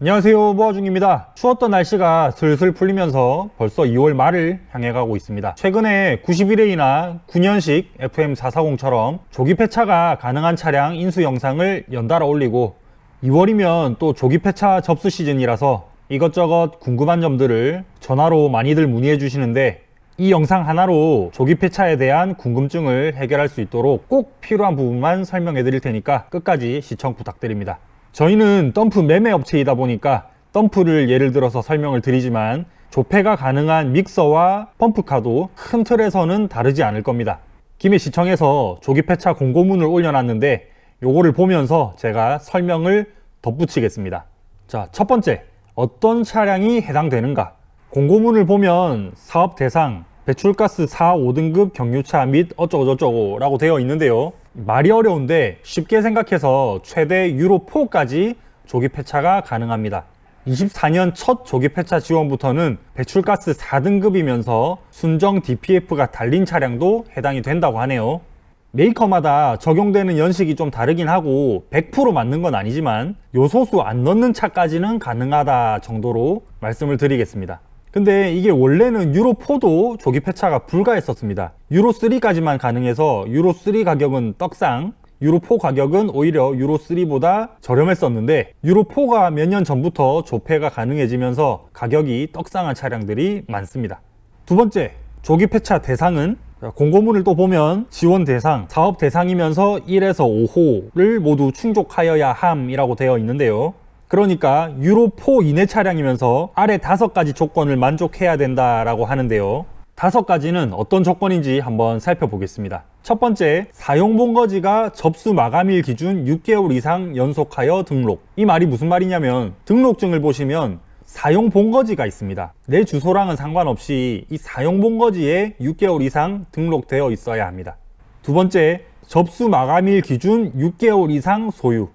안녕하세요. 모아중입니다. 추웠던 날씨가 슬슬 풀리면서 벌써 2월 말을 향해 가고 있습니다. 최근에 91A나 9년식 FM440처럼 조기 폐차가 가능한 차량 인수 영상을 연달아 올리고 2월이면 또 조기 폐차 접수 시즌이라서 이것저것 궁금한 점들을 전화로 많이들 문의해 주시는데 이 영상 하나로 조기 폐차에 대한 궁금증을 해결할 수 있도록 꼭 필요한 부분만 설명해 드릴 테니까 끝까지 시청 부탁드립니다. 저희는 덤프 매매 업체이다 보니까 덤프를 예를 들어서 설명을 드리지만 조폐가 가능한 믹서와 펌프카도 큰 틀에서는 다르지 않을 겁니다. 김해 시청에서 조기 폐차 공고문을 올려놨는데 요거를 보면서 제가 설명을 덧붙이겠습니다. 자, 첫 번째. 어떤 차량이 해당되는가? 공고문을 보면 사업 대상, 배출가스 4, 5등급 경유차 및 어쩌고저쩌고 라고 되어 있는데요. 말이 어려운데 쉽게 생각해서 최대 유로 4까지 조기 폐차가 가능합니다. 24년 첫 조기 폐차 지원부터는 배출가스 4등급이면서 순정 DPF가 달린 차량도 해당이 된다고 하네요. 메이커마다 적용되는 연식이 좀 다르긴 하고 100% 맞는 건 아니지만 요소수 안 넣는 차까지는 가능하다 정도로 말씀을 드리겠습니다. 근데 이게 원래는 유로4도 조기 폐차가 불가했었습니다. 유로3까지만 가능해서 유로3 가격은 떡상, 유로4 가격은 오히려 유로3보다 저렴했었는데 유로4가 몇 년 전부터 조폐가 가능해지면서 가격이 떡상한 차량들이 많습니다. 두 번째, 조기 폐차 대상은 자, 공고문을 또 보면 지원 대상, 사업 대상이면서 1에서 5호를 모두 충족하여야 함이라고 되어 있는데요. 그러니까 유로 4 이내 차량이면서 아래 다섯 가지 조건을 만족해야 된다라고 하는데요. 다섯 가지는 어떤 조건인지 한번 살펴보겠습니다. 첫 번째, 사용 본거지가 접수 마감일 기준 6개월 이상 연속하여 등록. 이 말이 무슨 말이냐면 등록증을 보시면 사용 본거지가 있습니다. 내 주소랑은 상관없이 이 사용 본거지에 6개월 이상 등록되어 있어야 합니다. 두 번째, 접수 마감일 기준 6개월 이상 소유.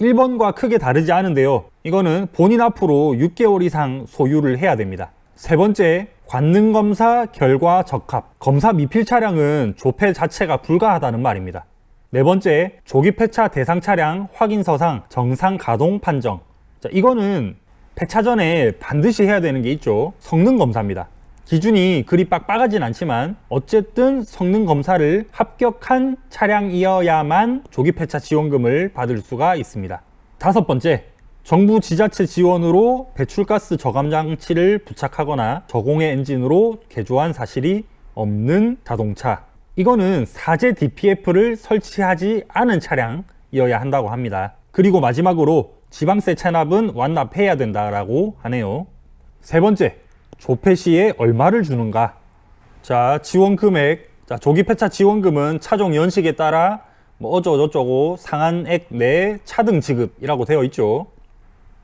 1번과 크게 다르지 않은데요. 이거는 본인 앞으로 6개월 이상 소유를 해야 됩니다. 세 번째, 관능 검사 결과 적합. 검사 미필 차량은 조폐 자체가 불가하다는 말입니다. 네 번째, 조기 폐차 대상 차량 확인서상 정상 가동 판정. 자, 이거는 폐차 전에 반드시 해야 되는 게 있죠. 성능 검사입니다. 기준이 그리 빡빡하진 않지만 어쨌든 성능 검사를 합격한 차량이어야만 조기 폐차 지원금을 받을 수가 있습니다. 다섯 번째, 정부 지자체 지원으로 배출가스 저감 장치를 부착하거나 저공해 엔진으로 개조한 사실이 없는 자동차. 이거는 사제 DPF를 설치하지 않은 차량이어야 한다고 합니다. 그리고 마지막으로 지방세 체납은 완납해야 된다라고 하네요. 세 번째, 조폐 시에 얼마를 주는가? 자, 지원 금액. 자, 조기 폐차 지원금은 차종 연식에 따라 뭐 어쩌고저쩌고 상한액 내 차등 지급이라고 되어 있죠.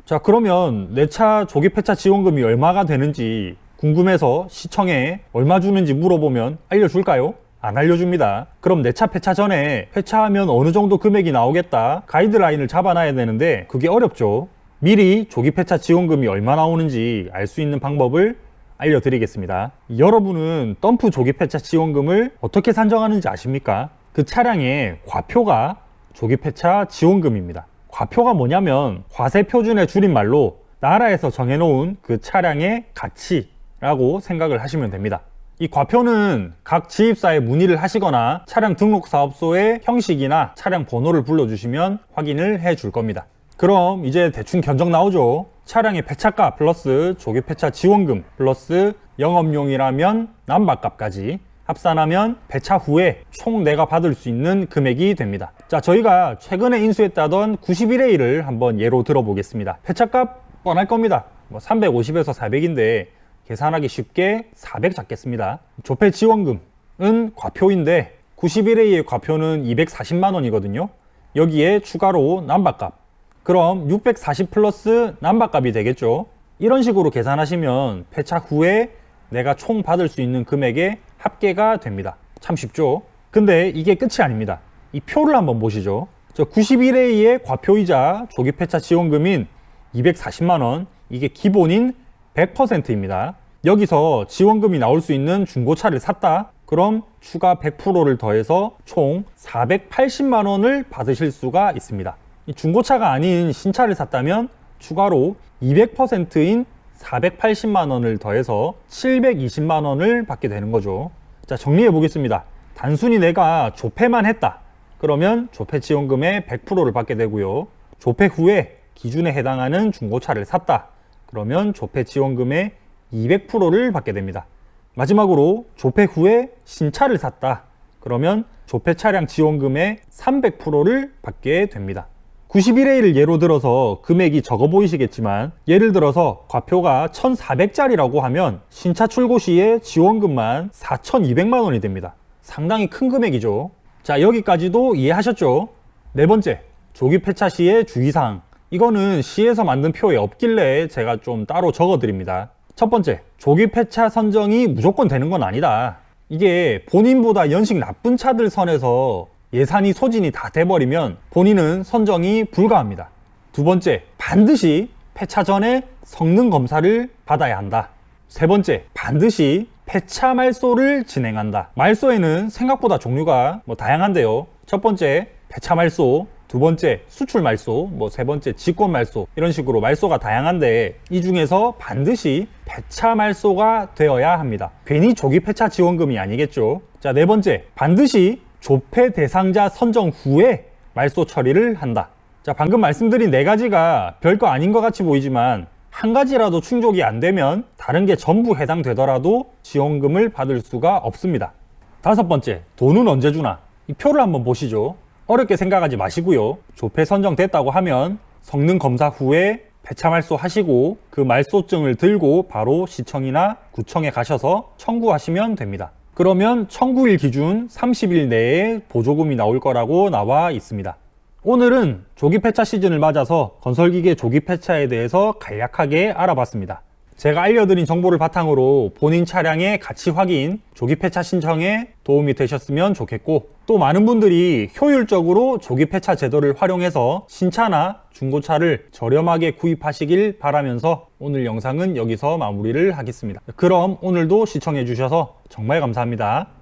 자, 그러면 내 차 조기 폐차 지원금이 얼마가 되는지 궁금해서 시청에 얼마 주는지 물어보면 알려줄까요? 안 알려줍니다. 그럼 내 차 폐차 전에 폐차하면 어느 정도 금액이 나오겠다 가이드라인을 잡아놔야 되는데 그게 어렵죠. 미리 조기 폐차 지원금이 얼마 나오는지 알 수 있는 방법을 알려드리겠습니다. 여러분은 덤프 조기 폐차 지원금을 어떻게 산정하는지 아십니까? 그 차량의 과표가 조기 폐차 지원금입니다. 과표가 뭐냐면 과세 표준의 줄임말로 나라에서 정해놓은 그 차량의 가치라고 생각을 하시면 됩니다. 이 과표는 각 지입사에 문의를 하시거나 차량 등록 사업소의 형식이나 차량 번호를 불러주시면 확인을 해 줄 겁니다. 그럼 이제 대충 견적 나오죠. 차량의 폐차가 플러스 조기 폐차 지원금 플러스 영업용이라면 난방값까지 합산하면 폐차 후에 총 내가 받을 수 있는 금액이 됩니다. 자, 저희가 최근에 인수했다던 91A를 한번 예로 들어보겠습니다. 폐차값 뻔할 겁니다. 뭐 350에서 400인데 계산하기 쉽게 400 잡겠습니다. 조폐 지원금은 과표인데 91A의 과표는 240만 원이거든요. 여기에 추가로 난방값. 그럼 640 플러스 난방값이 되겠죠. 이런 식으로 계산하시면 폐차 후에 내가 총 받을 수 있는 금액의 합계가 됩니다. 참 쉽죠? 근데 이게 끝이 아닙니다. 이 표를 한번 보시죠. 저 91A의 과표이자 조기 폐차 지원금인 240만 원, 이게 기본인 100%입니다. 여기서 지원금이 나올 수 있는 중고차를 샀다? 그럼 추가 100%를 더해서 총 480만 원을 받으실 수가 있습니다. 이 중고차가 아닌 신차를 샀다면 추가로 200%인 480만 원을 더해서 720만 원을 받게 되는 거죠. 자, 정리해 보겠습니다. 단순히 내가 조폐만 했다. 그러면 조폐 지원금의 100%를 받게 되고요. 조폐 후에 기준에 해당하는 중고차를 샀다. 그러면 조폐 지원금의 200%를 받게 됩니다. 마지막으로 조폐 후에 신차를 샀다. 그러면 조폐 차량 지원금의 300%를 받게 됩니다. 91A를 예로 들어서 금액이 적어 보이시겠지만 예를 들어서 과표가 1,400짜리라고 하면 신차 출고 시에 지원금만 4,200만 원이 됩니다. 상당히 큰 금액이죠. 자, 여기까지도 이해하셨죠? 네 번째, 조기 폐차 시의 주의사항. 이거는 시에서 만든 표에 없길래 제가 좀 따로 적어 드립니다. 첫 번째, 조기 폐차 선정이 무조건 되는 건 아니다. 이게 본인보다 연식 나쁜 차들 선에서 예산이 소진이 다 돼버리면 본인은 선정이 불가합니다. 두 번째, 반드시 폐차 전에 성능 검사를 받아야 한다. 세 번째, 반드시 폐차 말소를 진행한다. 말소에는 생각보다 종류가 뭐 다양한데요. 첫 번째, 폐차 말소. 두 번째, 수출 말소. 뭐 세 번째, 직권 말소. 이런 식으로 말소가 다양한데 이 중에서 반드시 폐차 말소가 되어야 합니다. 괜히 조기 폐차 지원금이 아니겠죠. 자, 네 번째, 반드시 조폐 대상자 선정 후에 말소 처리를 한다. 자, 방금 말씀드린 네 가지가 별거 아닌 것 같이 보이지만 한 가지라도 충족이 안 되면 다른 게 전부 해당되더라도 지원금을 받을 수가 없습니다. 다섯 번째, 돈은 언제 주나? 이 표를 한번 보시죠. 어렵게 생각하지 마시고요. 조폐 선정됐다고 하면 성능 검사 후에 폐차 말소 하시고 그 말소증을 들고 바로 시청이나 구청에 가셔서 청구하시면 됩니다. 그러면 청구일 기준 30일 내에 보조금이 나올 거라고 나와 있습니다. 오늘은 조기 폐차 시즌을 맞아서 건설기계 조기 폐차에 대해서 간략하게 알아봤습니다. 제가 알려드린 정보를 바탕으로 본인 차량의 가치 확인, 조기 폐차 신청에 도움이 되셨으면 좋겠고 또 많은 분들이 효율적으로 조기 폐차 제도를 활용해서 신차나 중고차를 저렴하게 구입하시길 바라면서 오늘 영상은 여기서 마무리를 하겠습니다. 그럼 오늘도 시청해 주셔서 정말 감사합니다.